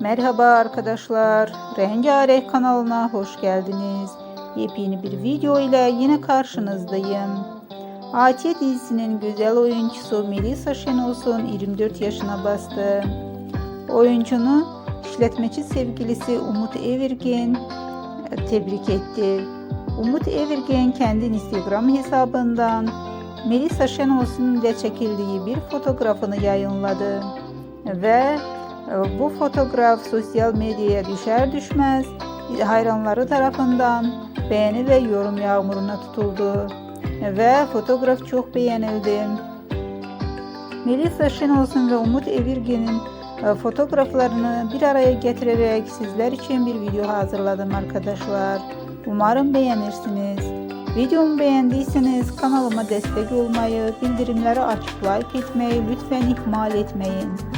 Merhaba arkadaşlar, Rengarenk kanalına hoş geldiniz. Yepyeni bir video ile yine karşınızdayım. Atiye dizisinin güzel oyuncusu Melisa Şenolsun 24 yaşına bastı. Oyuncunun işletmeci sevgilisi Umut Evirgen e, tebrik etti. Umut Evirgen kendi Instagram hesabından Melisa Şenolsun ile çekildiği bir fotoğrafını yayınladı. Ve bu fotoğraf sosyal medyaya düşer düşmez hayranları tarafından beğeni ve yorum yağmuruna tutuldu. Ve fotoğraf çok beğenildi. Melisa Şenolsun ve Umut Evirgen'in e, fotoğraflarını bir araya getirerek sizler için bir video hazırladım arkadaşlar. Umarım beğenirsiniz. Videomu beğendiyseniz kanalıma destek olmayı, bildirimleri açıp like etmeyi lütfen ihmal etmeyin.